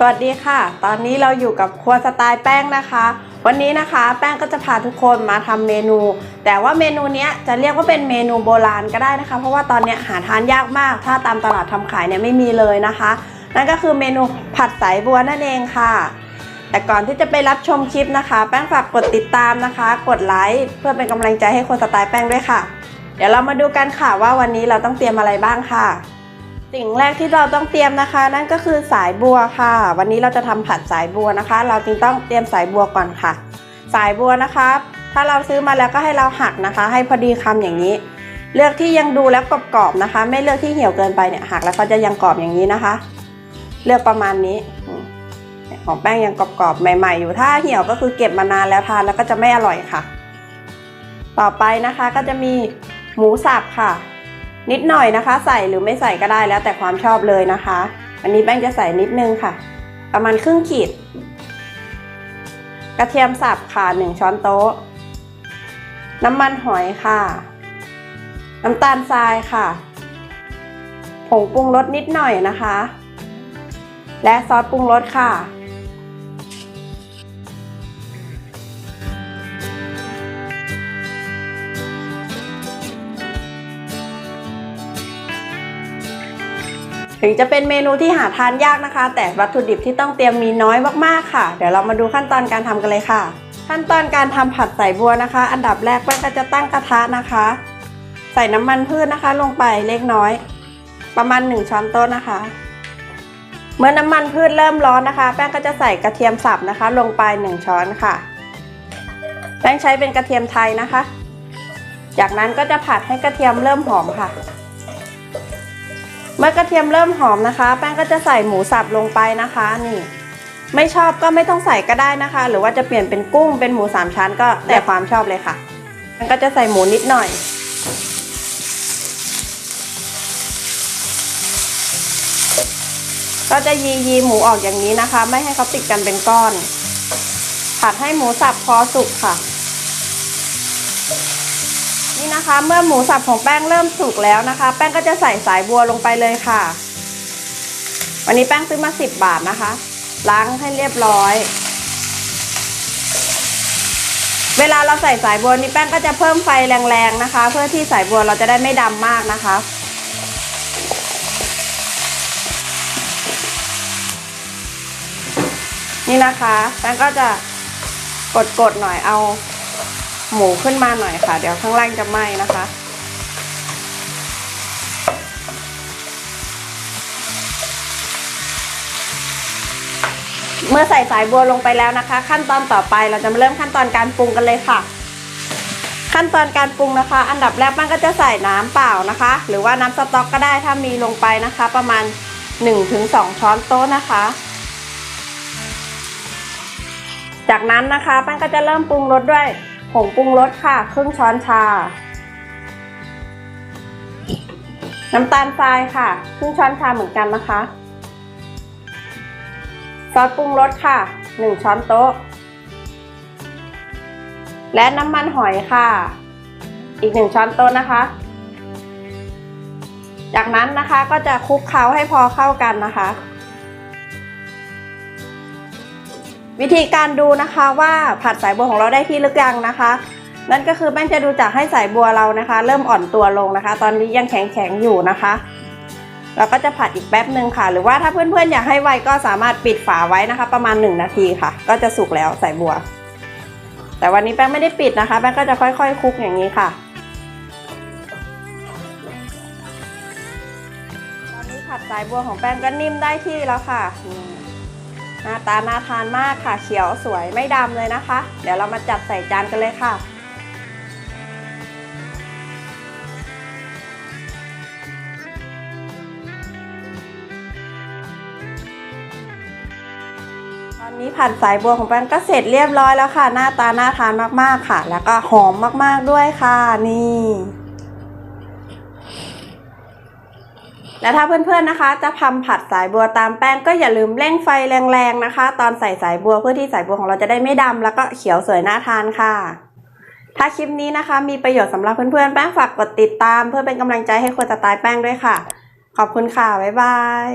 สวัสดีค่ะ ตอนนี้เราอยู่กับครัวสไตล์แป้งนะคะ วันนี้นะคะแป้งก็จะพาทุกคนมาทำเมนู แต่ว่าเมนูนี้จะเรียกว่าเป็นเมนูโบราณก็ได้นะคะ เพราะว่าตอนนี้หาทานยากมาก ถ้าตามตลาดทำขายเนี่ยไม่มีเลยนะคะ นั่นก็คือเมนูผัดสายบัวนั่นเองค่ะ แต่ก่อนที่จะไปรับชมคลิปนะคะ แป้งฝากกดติดตามนะคะ กดไลค์เพื่อเป็นกำลังใจให้คนสไตล์แป้งด้วยค่ะ เดี๋ยวเรามาดูกันค่ะว่าวันนี้เราต้องเตรียมอะไรบ้างค่ะ สิ่งแรกที่เราต้องเตรียมนะคะ นั่นก็คือสายบัวค่ะ วันนี้เราจะทำผัดสายบัวนะคะ เราจึงต้องเตรียมสายบัวก่อนค่ะ สายบัวนะคะ ถ้าเราซื้อมาแล้วก็ให้เราหักนะคะ ให้พอดีคำอย่างนี้ เลือกที่ยังดูแล้วกรอบๆนะคะ ไม่เลือกที่เหี่ยวเกินไปเนี่ยหักแล้วก็จะยังกรอบอย่างนี้นะคะ เลือกประมาณนี้ของแป้งยังกรอบๆใหม่ ๆ อยู่ถ้าเหี่ยวก็คือเก็บมานานแล้วทานแล้วก็จะไม่อร่อยค่ะ ต่อไปนะคะก็จะมีหมูสับค่ะ นิดหน่อยนะคะ ใส่หรือไม่ใส่ก็ได้แล้วแต่ความชอบเลยนะคะอันนี้แป้งจะใส่นิดนึงค่ะ ประมาณครึ่งขีด กระเทียมสับค่ะหนึ่งช้อนโต๊ะ น้ำมันหอยค่ะ น้ำตาลทรายค่ะ ผงปรุงรสนิดหน่อยนะคะ และซอสปรุงรสค่ะ ถึงจะเป็นเมนูที่หาทานยากนะคะ แต่วัตถุดิบที่ต้องเตรียมมีน้อยมากๆค่ะ เดี๋ยวเรามาดูขั้นตอนการทำกันเลยค่ะ ขั้นตอนการทำผัดใส่บัวนะคะ อันดับแรกแป้งก็จะตั้งกระทะนะคะ ใส่น้ำมันพืชนะคะ ลงไปเล็กน้อย ประมาณ 1 ช้อนโต๊ะนะคะ เมื่อน้ำมันพืชเริ่มร้อนนะคะ แป้งก็จะใส่กระเทียมสับนะคะ ลงไป 1 ช้อนค่ะ แป้งใช้เป็นกระเทียมไทยนะคะ จากนั้นก็จะผัดให้กระเทียมเริ่มหอมค่ะ เมื่อกระเทียมเริ่มหอมนะคะ แป้งก็จะใส่หมูสับลงไปนะคะนี่ไม่ชอบก็ไม่ต้องใส่ก็ได้นะคะ หรือว่าจะเปลี่ยนเป็นกุ้งเป็นหมูสามชั้นก็แต่ความชอบเลยค่ะแป้งก็จะใส่หมูนิดหน่อยก็จะยียีหมูออกอย่างนี้นะคะ ไม่ให้เขาติดกันเป็นก้อน ผัดให้หมูสับพอสุกค่ะ นี่นะคะ เมื่อหมูสับของแป้งเริ่มสุกแล้วนะคะ แป้งก็จะใส่สายบัวลงไปเลยค่ะ วันนี้แป้งซื้อมา 10 บาทนะคะ ล้างให้เรียบร้อย เวลาเราใส่สายบัวนี่แป้งก็จะเพิ่มไฟแรงๆนะคะ เพื่อที่สายบัวเราจะได้ไม่ดำมากนะคะนี่นะคะแป้งก็จะกดๆหน่อยเอา หมูขึ้นมาหน่อยค่ะ เดี๋ยวข้างล่างจะไหม้นะคะ เมื่อใส่สายบัวลงไปแล้วนะคะ ขั้นตอนต่อไปเราจะมาเริ่มขั้นตอนการปรุงกันเลยค่ะ ขั้นตอนการปรุงนะคะ อันดับแรกมันก็จะใส่น้ำเปล่านะคะ หรือว่าน้ำสต๊อกก็ได้ถ้ามีลงไปนะคะ ประมาณ 1-2 ช้อนโต๊ะนะคะจากนั้นนะคะแป้งก็จะเริ่มปรุงรสด้วย ผงปรุงรสค่ะ ครึ่งช้อนชา น้ำตาลทรายค่ะ ครึ่งช้อนชาเหมือนกันนะคะ ซอสปรุงรสค่ะ 1 ช้อนโต๊ะ และน้ำมันหอยค่ะ อีก 1 ช้อนโต๊ะนะคะ จากนั้นนะคะก็จะคลุกเคล้าให้พอเข้ากันนะคะ วิธีการดูนะคะว่าผัดสายบัวของเราได้ที่หรือยังนะคะ นั่นก็คือแป้งจะดูจากให้สายบัวเรานะคะ เริ่มอ่อนตัวลงนะคะ ตอนนี้ยังแข็งแข็งๆอยู่นะคะเราก็จะผัดอีกแป๊บหนึ่งค่ะ หรือว่าถ้าเพื่อนๆอยากให้ไวก็สามารถปิดฝาไว้นะคะ ประมาณ 1 นาทีค่ะ ก็จะสุกแล้วสายบัว แต่วันนี้แป้งไม่ได้ปิดนะคะ แป้งก็จะค่อยๆคลุกอย่างนี้ค่ะตอนนี้ผัดสายบัวของแป้งก็นิ่มได้ที่แล้วค่ะ หน้าตาน่าทานมากค่ะ เขียวสวยไม่ดำเลยนะคะ เดี๋ยวเรามาจัดใส่จานกันเลยค่ะ ตอนนี้ผัดสายบัวของแป้งก็เสร็จเรียบร้อยแล้วค่ะ หน้าตาน่าทานมากๆค่ะ แล้วก็หอมมากๆด้วยค่ะนี่ และถ้าเพื่อนๆนะคะ จะทำผัดสายบัวตามแป้งก็อย่าลืมเร่งไฟแรงๆนะคะ ตอนใส่สายบัวเพื่อที่สายบัวของเราจะได้ไม่ดำแล้วก็เขียวสวยน่าทานค่ะ ถ้าคลิปนี้นะคะ มีประโยชน์สำหรับเพื่อนๆแป้งฝากกดติดตาม เพื่อเป็นกำลังใจให้คนจะตายแป้งด้วยค่ะ ขอบคุณค่ะบ๊ายบาย